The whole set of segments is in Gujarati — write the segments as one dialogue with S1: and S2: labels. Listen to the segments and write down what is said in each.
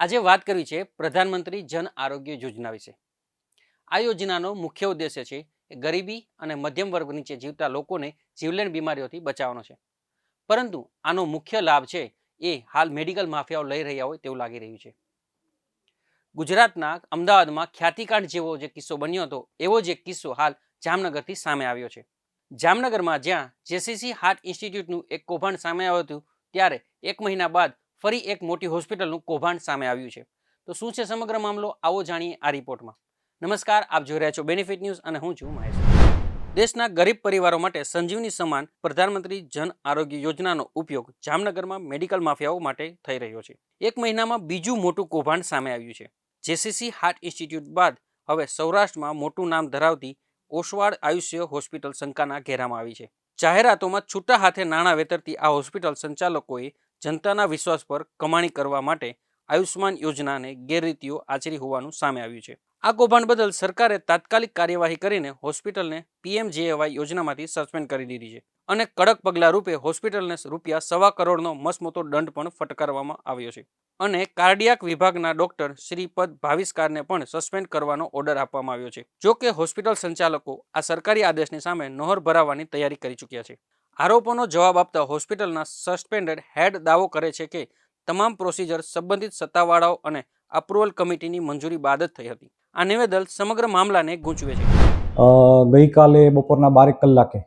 S1: આજે વાત કરવી છે પ્રધાનમંત્રી જન આરોગ્ય યોજના વિશે. આ યોજનાનો મુખ્ય ઉદ્દેશ્ય છે એ ગરીબી અને મધ્યમ વર્ગ નીચે જીવતા લોકોને જીવલેણ બીમારીઓથી બચાવવાનો છે. પરંતુ આનો મુખ્ય લાભ છે એ હાલ મેડિકલ માફિયાઓ લઈ રહ્યા હોય તેવું લાગી રહ્યું છે. ગુજરાતના અમદાવાદમાં ખ્યાતિકાંડ જેવો જે કિસ્સો બન્યો હતો, એવો જ કિસ્સો હાલ જામનગરથી સામે આવ્યો છે. જામનગરમાં જ્યાં જેસીસી હાર્ટ ઇન્સ્ટિટ્યૂટનું એક કૌભાંડ સામે આવ્યું હતું, ત્યારે એક મહિના બાદ ફરી એક મોટી હોસ્પિટલનું કૌભાંડ સામે આવ્યું છે. તો શું છે સમગ્ર મામલો? આવો જાણીએ આ રિપોર્ટમાં. નમસ્કાર, આપ જોઈ રહ્યા છો બેનિફિટ ન્યૂઝ અને હું છું મહેશ. દેશના ગરીબ પરિવારો માટે સંજીવની સમાન પ્રધાનમંત્રી જન આરોગ્ય યોજનાનો ઉપયોગ જામનગરમાં મેડિકલ માફિયાઓ માટે થઈ રહ્યો છે. એક મહિનામાં બીજું મોટું કૌભાંડ સામે આવ્યું છે. જેસીસી હાર્ટ ઇન્સ્ટિટ્યૂટ બાદ હવે સૌરાષ્ટ્રમાં મોટું નામ ધરાવતી ઓસવાડ આયુષ્ય હોસ્પિટલ શંકાના ઘેરામાં આવી છે. જાહેરાતોમાં છૂટા હાથે નાણાં વેતરતી આ હોસ્પિટલ સંચાલકોએ જનતાના વિશ્વાસ પર કમાણી કરવા માટે આયુષ્માન યોજનાને ગેરરીતિઓ આચરી હોવાનું સામે આવ્યું છે. આ કૌભાંડ બદલ સરકારે તાત્કાલિક કાર્યવાહી કરીને હોસ્પિટલને પીએમજેએવાય યોજનામાંથી સસ્પેન્ડ કરી દીધી છે અને કડક પગલાં રૂપે હોસ્પિટલને રૂપિયા સવા કરોડનો મસમોટો દંડ પણ ફટકારવામાં આવ્યો છે અને કાર્ડિયાક વિભાગના ડોક્ટર શ્રીપદ ભાવિસ્કારને પણ સસ્પેન્ડ કરવાનો ઓર્ડર આપવામાં આવ્યો છે. જો કે હોસ્પિટલ સંચાલકો આ સરકારી આદેશની સામે નોહર ભરાવવાની તૈયારી કરી ચૂક્યા છે. આરોપોનો જવાબ આપતા હોસ્પિટલના સસ્પેન્ડેડ હેડ દાવો કરે છે કે તમામ પ્રોસિજર સંબંધિત સત્તાવાળાઓ અને અપ્રુવલ કમિટીની મંજૂરી બાદ જ થઈ હતી. આ નિવેદન સમગ્ર મામલાને ગૂંચવે છે.
S2: ગઈકાલે બપોરના બારેક કલાકે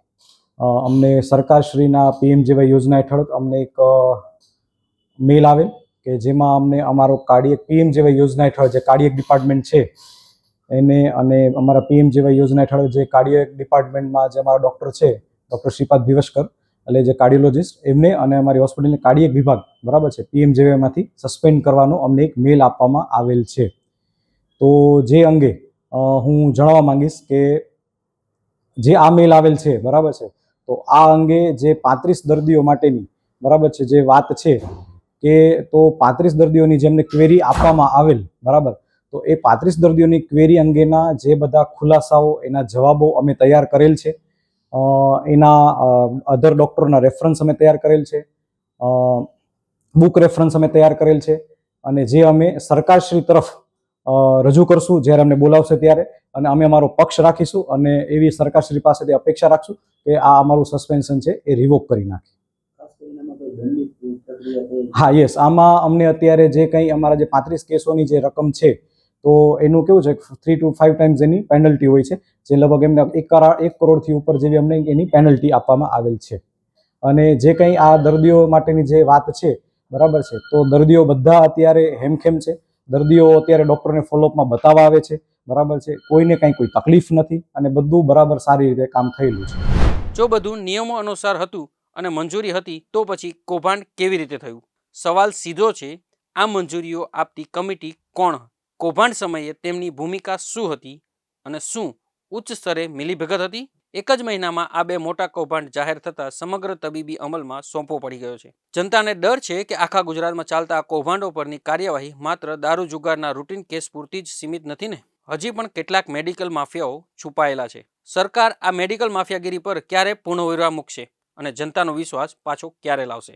S2: અમને સરકારશ્રીના પીએમજીવાય યોજના હેઠળ અમને એક મેલ આવેલ કે જેમાં અમને અમારો કાર્ડિયક પીએમજેવાય યોજના હેઠળ જે કાર્ડિયક ડિપાર્ટમેન્ટ છે, એને અને અમારા પીએમજેવાય યોજના હેઠળ જે કાર્ડિયક ડિપાર્ટમેન્ટમાં જે અમારા ડૉક્ટર છે ડૉક્ટર શ્રીપાદ ભીવસ્કર, એટલે જે કાર્ડિયોલોજિસ્ટ, એમને અને અમારી હોસ્પિટલની કાર્ડિયક વિભાગ, બરાબર છે પીએમજેવાયમાંથી સસ્પેન્ડ કરવાનો અમને એક મેલ આપવામાં આવેલ છે. તો જે અંગે હું જણાવવા માંગીશ કે જે આ મેલ આવેલ છે, બરાબર છે, તો આ અંગે જે પાંત્રીસ દર્દીઓ માટેની, બરાબર છે, જે વાત છે કે તો પાંત્રીસ દર્દીઓની જેમને ક્વેરી આપવામાં આવેલ, બરાબર, તો એ પાંત્રીસ દર્દીઓની ક્વેરી અંગેના જે બધા ખુલાસાઓ, એના જવાબો અમે તૈયાર કરેલ છે. એના અધર ડૉક્ટરોના રેફરન્સ અમે તૈયાર કરેલ છે. બુક રેફરન્સ અમે તૈયાર કરેલ છે. અને જે અમે સરકારશ્રી તરફ રજૂ કરશું, જ્યારે અમને બોલાવશે ત્યારે, અને અમે અમારો પક્ષ રાખીશું અને એવી સરકારશ્રી પાસેથી અપેક્ષા રાખશું કે આ અમારું સસ્પેન્શન છે એ રિવોક કરી નાખે. હા યસ આમાં અમને અત્યારે જે કંઈ અમારા જે પાંત્રીસ કેસોની જે રકમ છે તો એનું કેવું છે થ્રી ટુ ફાઇવ ટાઈમ્સ એની પેનલ્ટી હોય છે, જે લગભગ એમને એક કરા, એક કરોડથી ઉપર જેવી અમને એની પેનલ્ટી આપવામાં આવેલ છે. અને જે કંઈ આ દર્દીઓ માટેની જે વાત છે, બરાબર છે, તો દર્દીઓ બધા અત્યારે હેમખેમ છે. દર્દીઓ અત્યારે ડૉક્ટરને ફોલોઅપમાં બતાવવા આવે છે, બરાબર છે. કોઈને કાંઈ કોઈ તકલીફ નથી અને બધું બરાબર સારી રીતે કામ થયેલું છે.
S1: જો બધું નિયમો અનુસાર હતું અને મંજૂરી હતી, તો પછી કૌભાંડ કેવી રીતે થયું? સવાલ સીધો છે, આ મંજૂરીઓ આપતી કમિટી કોણ કૌભાંડ સમયે તેમની ભૂમિકા શું હતી અને શું ઉચ્ચ સ્તરે મિલીભગત હતી? એક જ મહિનામાં આ બે મોટા કૌભાંડ જાહેર થતાં સમગ્ર તબીબી અમલમાં સોંપો પડી ગયો છે. જનતાને ડર છે કે આખા ગુજરાતમાં ચાલતા આ કૌભાંડો પરની કાર્યવાહી માત્ર દારૂ જુગારના રૂટીન કેસ પૂરતી જ સીમિત નથી ને? હજી પણ કેટલાક મેડિકલ માફિયાઓ છુપાયેલા છે. સરકાર આ મેડિકલ માફિયાગીરી પર ક્યારે પૂર્ણવિરામ મૂકશે અને જનતાનો વિશ્વાસ પાછો ક્યારે લાવશે?